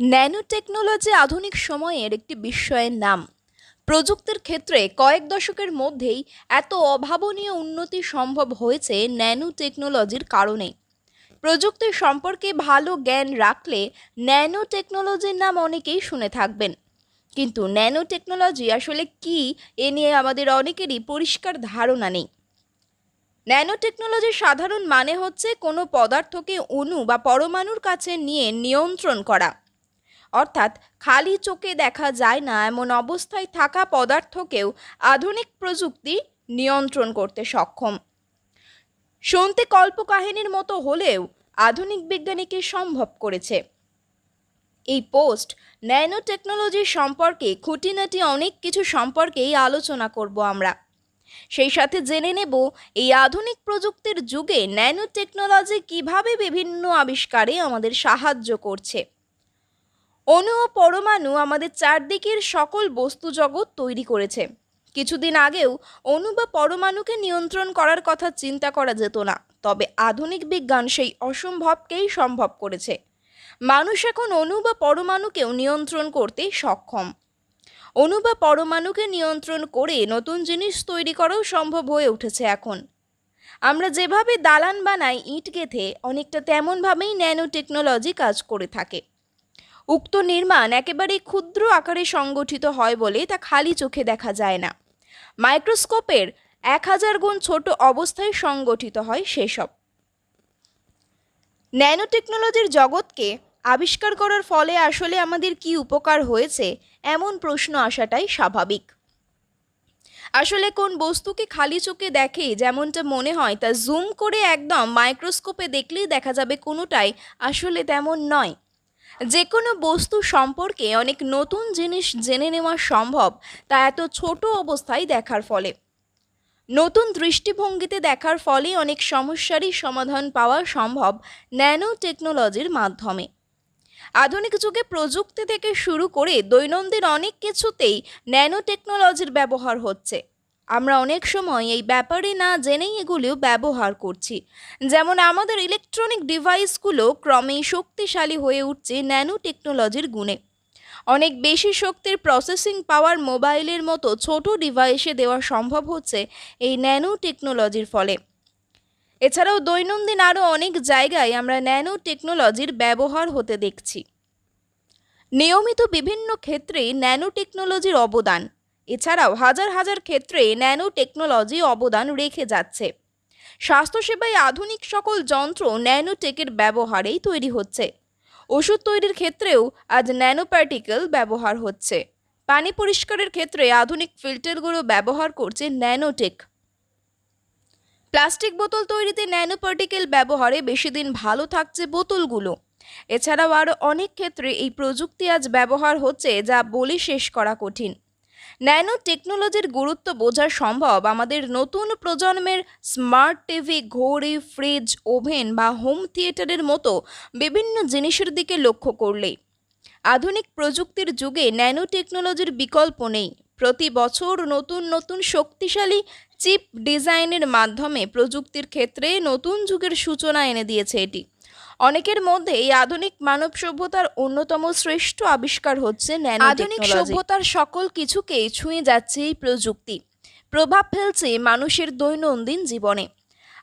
Nano technology আধুনিক সময়ের একটি বিস্ময়ের নাম। প্রযুক্তির ক্ষেত্রে কয়েক দশকের মধ্যেই এত অভাবনীয় উন্নতি সম্ভব হয়েছে ন্যানো টেকনোলজির কারণে। প্রযুক্তি সম্পর্কে ভালো জ্ঞান রাখলে ন্যানো টেকনোলজির নাম অনেকেই শুনে থাকবেন। কিন্তু ন্যানো টেকনোলজি আসলে কি এ নিয়ে আমাদের অনেকেরই পরিষ্কার ধারণা নেই। ন্যানো টেকনোলজির সাধারণ মানে হচ্ছে কোনো পদার্থকে অণু বা পরমাণুর কাছে নিয়ে নিয়ন্ত্রণ করা। অর্থাৎ খালি চোখে দেখা যায় না এমন অবস্থায় থাকা পদার্থকেও আধুনিক প্রযুক্তি নিয়ন্ত্রণ করতে সক্ষম। শুনতে কল্পকাহিনীর মতো হলেও আধুনিক বিজ্ঞানীকে সম্ভব করেছে। এই পোস্ট ন্যানো টেকনোলজি সম্পর্কে খুঁটিনাটি অনেক কিছু সম্পর্কেই আলোচনা করব আমরা। সেই সাথে জেনে নেব এই আধুনিক প্রযুক্তির যুগে ন্যানো টেকনোলজি কীভাবে বিভিন্ন আবিষ্কারে আমাদের সাহায্য করছে। অণু ও পরমাণু আমাদের চারদিকের সকল বস্তু জগৎ তৈরি করেছে। কিছুদিন আগেও অণু বা পরমাণুকে নিয়ন্ত্রণ করার কথা চিন্তা করা যেত না, তবে আধুনিক বিজ্ঞান সেই অসম্ভবকেই সম্ভব করেছে। মানুষ এখন অণু বা পরমাণুকেও নিয়ন্ত্রণ করতে সক্ষম। অণু বা পরমাণুকে নিয়ন্ত্রণ করে নতুন জিনিস তৈরি করাও সম্ভব হয়ে উঠেছে এখন। আমরা যেভাবে দালান বানাই, ইট গেথে, অনেকটা তেমনভাবেই ন্যানো টেকনোলজি কাজ করে থাকে। উক্ত নির্মাণ একেবারে ক্ষুদ্র আকারে সংগঠিত হয় বলে তা খালি চোখে দেখা যায় না। মাইক্রোস্কোপের এক হাজার গুণ ছোট অবস্থায় সংগঠিত হয় সেসব। ন্যানো টেকনোলজির জগৎকে আবিষ্কার করার ফলে আসলে আমাদের কি উপকার হয়েছে, এমন প্রশ্ন আসাটাই স্বাভাবিক। আসলে কোন বস্তুকে খালি চোখে দেখে যেমনটা মনে হয়, তা জুম করে একদম মাইক্রোস্কোপে দেখলেই দেখা যাবে কোনোটাই আসলে তেমন নয়। যে কোনো বস্তু সম্পর্কে অনেক নতুন জিনিস জেনে নেওয়া সম্ভব, তা এত ছোট অবস্থায় দেখার ফলে। নতুন দৃষ্টিভঙ্গিতে দেখার ফলে অনেক সমস্যারই সমাধান পাওয়া সম্ভব ন্যানো টেকনোলজির মাধ্যমে। আধুনিক যুগে প্রযুক্তি থেকে শুরু করে দৈনন্দিন অনেক কিছুতেই ন্যানো টেকনোলজির ব্যবহার হচ্ছে। আমরা অনেক সময় এই ব্যাপারে না জেনেই এগুলো ব্যবহার করছি। যেমন আমাদের ইলেকট্রনিক ডিভাইসগুলো ক্রমেই শক্তিশালী হয়ে উঠছে ন্যানো টেকনোলজির গুণে। অনেক বেশি শক্তির প্রসেসিং পাওয়ার মোবাইলের মতো ছোট ডিভাইসে দেওয়া সম্ভব হচ্ছে এই ন্যানো টেকনোলজির ফলে। এছাড়াও দৈনন্দিন আরও অনেক জায়গায় আমরা ন্যানো টেকনোলজির ব্যবহার হতে দেখছি। নিয়মিত বিভিন্ন ক্ষেত্রে ন্যানো টেকনোলজির অবদান। এছাড়াও হাজার হাজার ক্ষেত্রে ন্যানো টেকনোলজি অবদান রেখে যাচ্ছে। স্বাস্থ্যসেবায় আধুনিক সকল যন্ত্র ন্যানো টেকের ব্যবহারেই তৈরি হচ্ছে। ওষুধ তৈরির ক্ষেত্রেও আজ ন্যানো পার্টিকেল ব্যবহার হচ্ছে। পানি পরিষ্কারের ক্ষেত্রে আধুনিক ফিল্টারগুলো ব্যবহার করছে ন্যানোটেক। প্লাস্টিক বোতল তৈরিতে ন্যানো পার্টিকেল ব্যবহারে বেশি দিন ভালো থাকছে বোতলগুলো। এছাড়াও আরও অনেক ক্ষেত্রে এই প্রযুক্তি আজ ব্যবহার হচ্ছে যা বলে শেষ করা কঠিন। ন্যানো টেকনোলজির গুরুত্ব বোঝা সম্ভব আমাদের নতুন প্রজন্মের স্মার্ট টিভি, ঘড়ি, ফ্রিজ, ওভেন বা হোম থিয়েটারের মতো বিভিন্ন জিনিসের দিকে লক্ষ্য করলে আধুনিক প্রযুক্তির যুগে ন্যানো টেকনোলজির বিকল্প নেই। প্রতি বছর নতুন নতুন শক্তিশালী চিপ ডিজাইনের মাধ্যমে প্রযুক্তির ক্ষেত্রে নতুন যুগের সূচনা এনে দিয়েছে এটি। অনেকের মধ্যে এই আধুনিক মানব সভ্যতার অন্যতম শ্রেষ্ঠ আবিষ্কার হচ্ছে আধুনিক সভ্যতার সকল কিছুকেই ছুঁয়ে যাচ্ছে এই প্রযুক্তি। প্রভাব ফেলছে মানুষের দৈনন্দিন জীবনে।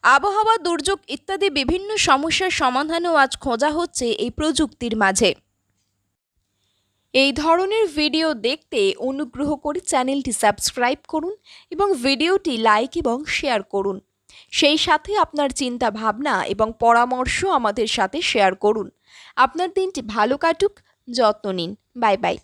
আবহাওয়া, দুর্যোগ ইত্যাদি বিভিন্ন সমস্যার সমাধানও আজ খোঁজা হচ্ছে এই প্রযুক্তির মাঝে। এই ধরনের ভিডিও দেখতে অনুগ্রহ করে চ্যানেলটি সাবস্ক্রাইব করুন এবং ভিডিওটি লাইক এবং শেয়ার করুন। সেই সাথে আপনার চিন্তা ভাবনা এবং পরামর্শ আমাদের সাথে শেয়ার করুন। আপনার দিনটি ভালো কাটুক, যত্ন নিন। Bye bye.